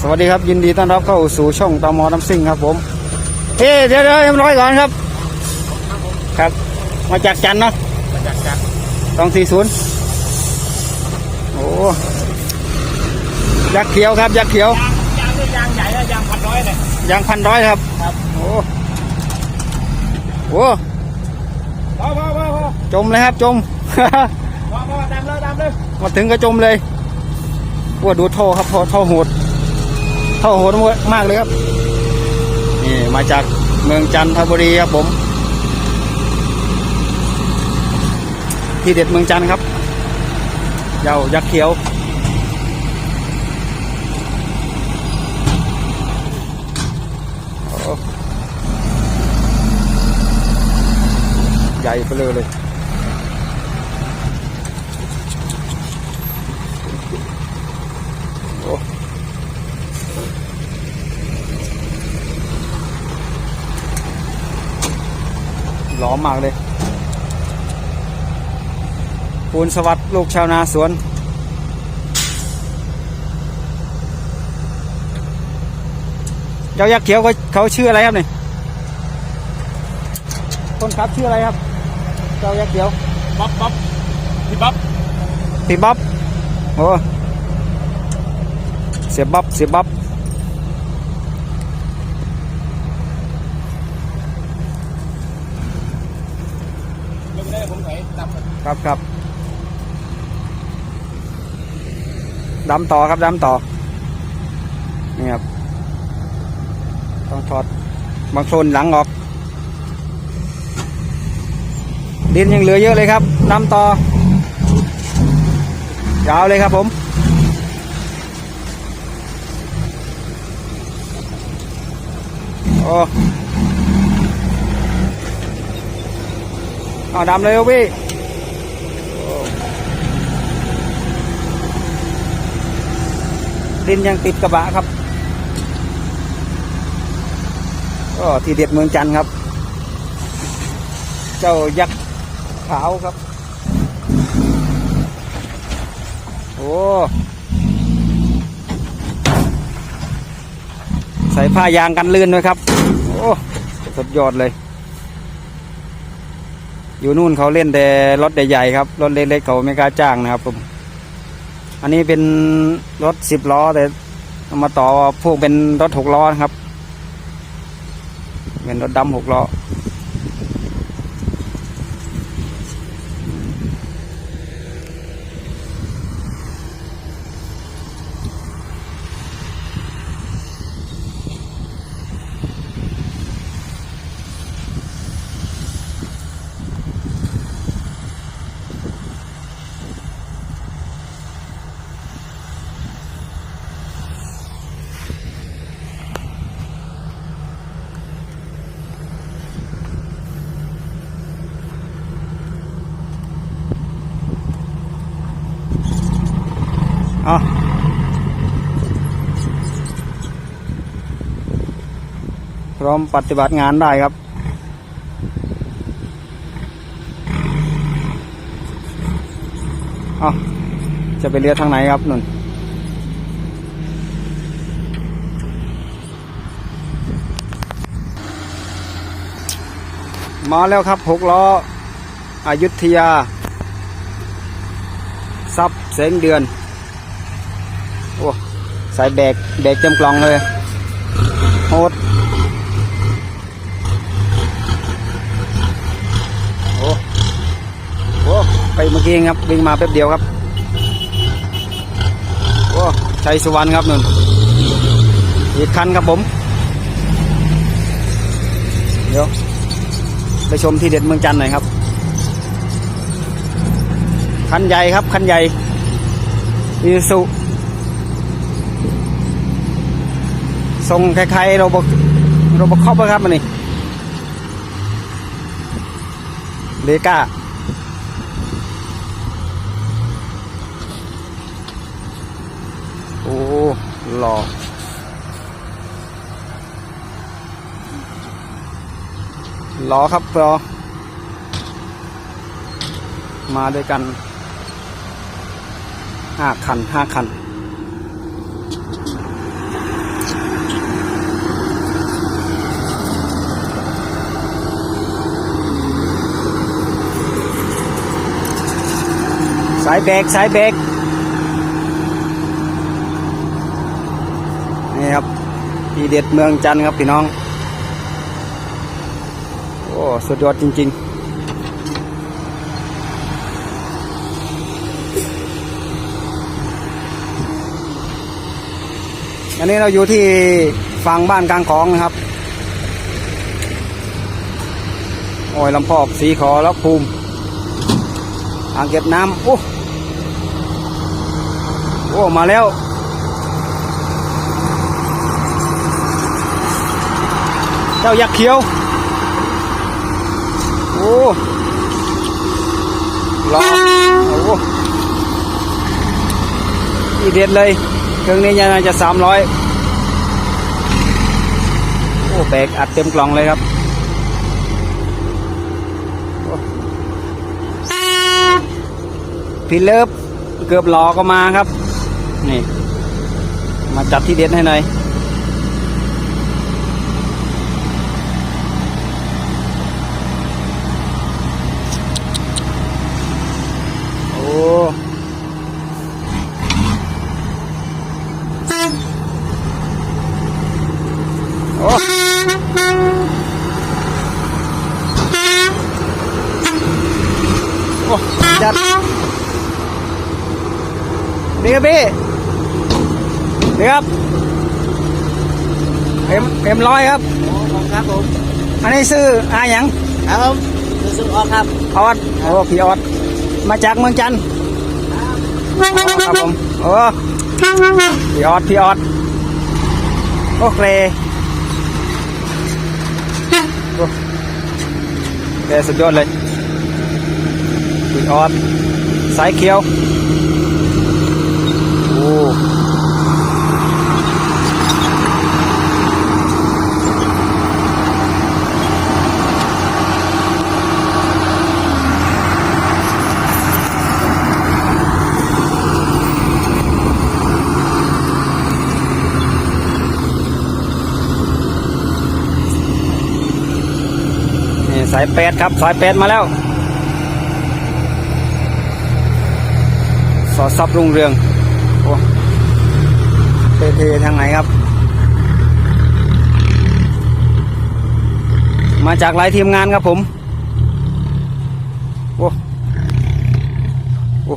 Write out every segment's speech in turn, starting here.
สวัสดีครับยินดีต้อนรับเข้าสู่ช่องตมน้ำซิ่งครับผมเฮ้เดี๋ยวเดี๋ยวเอ็มร้อยก่อนครับครับ มาจากจันทร์เนาะมาจากจันทร์สองสี่ศูนย์โอ้ยักษ์เขียวครับยักษ์เขียวยางยางนี่ยางใหญ่แล้วยางพันร้อยเลยยางพันร้อยครับครับโอ้โหพอพอพอพอจมเลยครับจมพอพอดำเลยดำเลยมาถึงก็จมเลยว่าดูท่อครับท่อท่อโหด เท่อโหดมากเลยครับ นี่มาจากเมืองจันทบุรีครับผม ที่เด็ดเมืองจันท์ครับเยายักษ์เขียว ใหญ่ไปเลยเลย ล้อมมากเลยปูนสวัสดิ์ลูกชาวนาสวนเจ้ายักษ์เขียวเขาเขาชื่ออะไรครับเนี่ยคนขับชื่ออะไรครับ เจ้ายักษ์เขียวบ๊อบบ๊อบพี่บ๊อบพี่บ๊อบโอ้เสียบ๊อบเสียบ๊อบ ไม่ได้ ครับครับดำต่อครับดำต่อนี่ครับต้องถอดบางโซนหลังออก ดินยังเหลือเยอะเลยครับดำต่อยาวเลยครับผมโอ้ เอาดำเลยพี่ดินยังติดกระบะครับ ก็ทีเด็ดเมืองจันทร์ครับ เจ้ายักษ์ขาวครับ โอ้ใส่ผ้ายางกันลื่นด้วยครับ โอ้สุดยอดเลย อยู่นู่นเขาเล่นแต่รถใหญ่ๆครับรถเล็กๆเขาไม่กล้าจ้างนะครับผม อันนี้เป็นรถสิบล้อแต่มาต่อพวกเป็นรถหกล้อครับ เป็นรถดำหกล้อ อาพร้อมปฏิบัติงานได้ครับเอาจะไปเรือทางไหนครับนุ่นมาแล้วครับหกล้ออายุทยา ซับเสงเดือน โอ้ใส่แบกแบกเต็มกล่องเลยโหดโอ้โหไปเมื่อกี้ครับวิ่งมาแป๊บเดียวครับโอ้ชัยสุวรรณครับนุ่นอีกคันครับผม เดี๋ยว ไปชมที่เด็ดเมืองจันทร์หน่อยครับ คันใหญ่ครับ คันใหญ่อีสุ ทรงคล้ายๆโรบอโรบอคอปครับมันนี่เลก้าโอ้หล่อหล่อครับรอมาด้วยกันห้าคันห้าคันายเบรกสายเบรกนี่ครับทีเด็ดเมืองจันทร์ครับพี่น้อง โอ้สุดยอดจริง ๆอันนี้เราอยู่ที่ฝั่งบ้านกลางของนะครับ โอ้ยลำพอกสีขอแล้วภูมิอ่างเก็บน้ำโอ้ อ้มาแล้ว เจ้ายักษ์เขียว โอ้รอโอ้อีเด็ดเลย เครื่องนี้น่าจะสามร้อยโอ้แบกอัดเต็มกล่องเลยครับพี่เลิฟเกือบหลอก็มาครับ นี่ มาจัดที่เด็ดให้หน่อยโอ้โอ้โอ้จัดดีครับพี่ ดีครับเอ็มเอ็มร้อยครับครับผมอันนี้ซื้ออาหยังครับผมซื้อซื้อออกครับออดโอ้พี่ออดมาจากเมืองจันทร์อ๋อครับผมโอ้พี่ออดพี่ออดโอเคโอ้แกสุดยอดเลยพี่ออดสายเขียวโอ้นี่สายแปดครับ สายแปดมาแล้ว สอดซับรุ่งเรืองโอ้เททางไหนครับ มาจากหลายทีมงานครับผม โอ้โอ้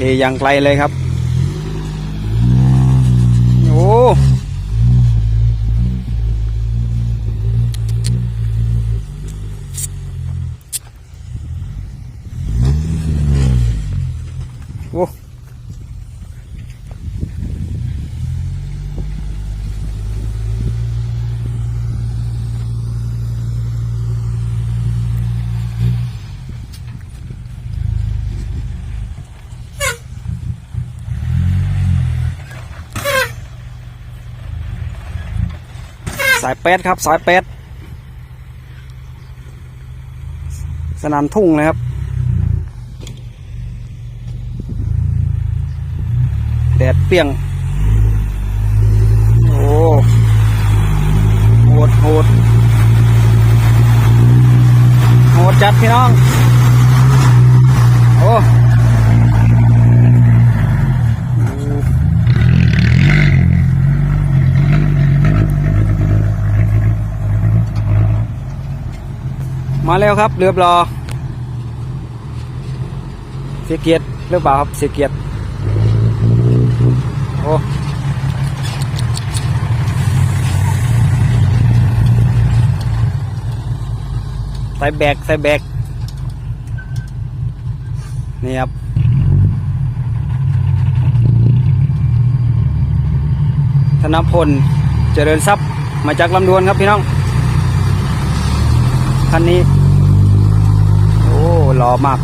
เทอย่างไกลเลยครับ โอ้ สายเป็ดครับ สายเป็ดสนามทุ่งเลยครับ แดดเปรี้ยง โอ้โหดโหดโหดจัดพี่น้อง โอ้มา แล้วครับ เรือบรอเสียเกียรติหรือเปล่าครับเสียเกียรติโอ้ใส่แบกใส่แบกนี่ครับธนพลเจริญทรัพย์มาจากลำดวนครับพี่น้องคันนี้ อ้หล่อมาก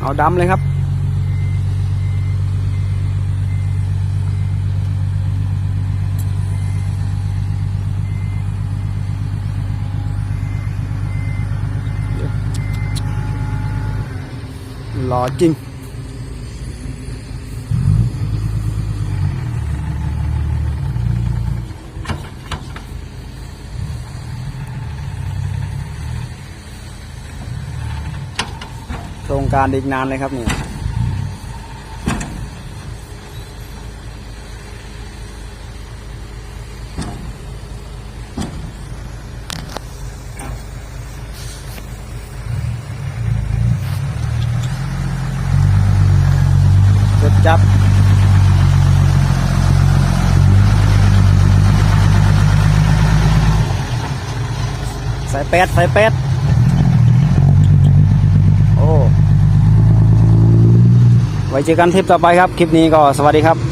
เอาดำเลยครับ รอจริง โครงการอีกนานเลยครับเนี่ย จุดจับใส่แปดใส่แปดโอ้ ไว้เจอกันคลิปต่อไปครับ คลิปนี้ก็สวัสดีครับ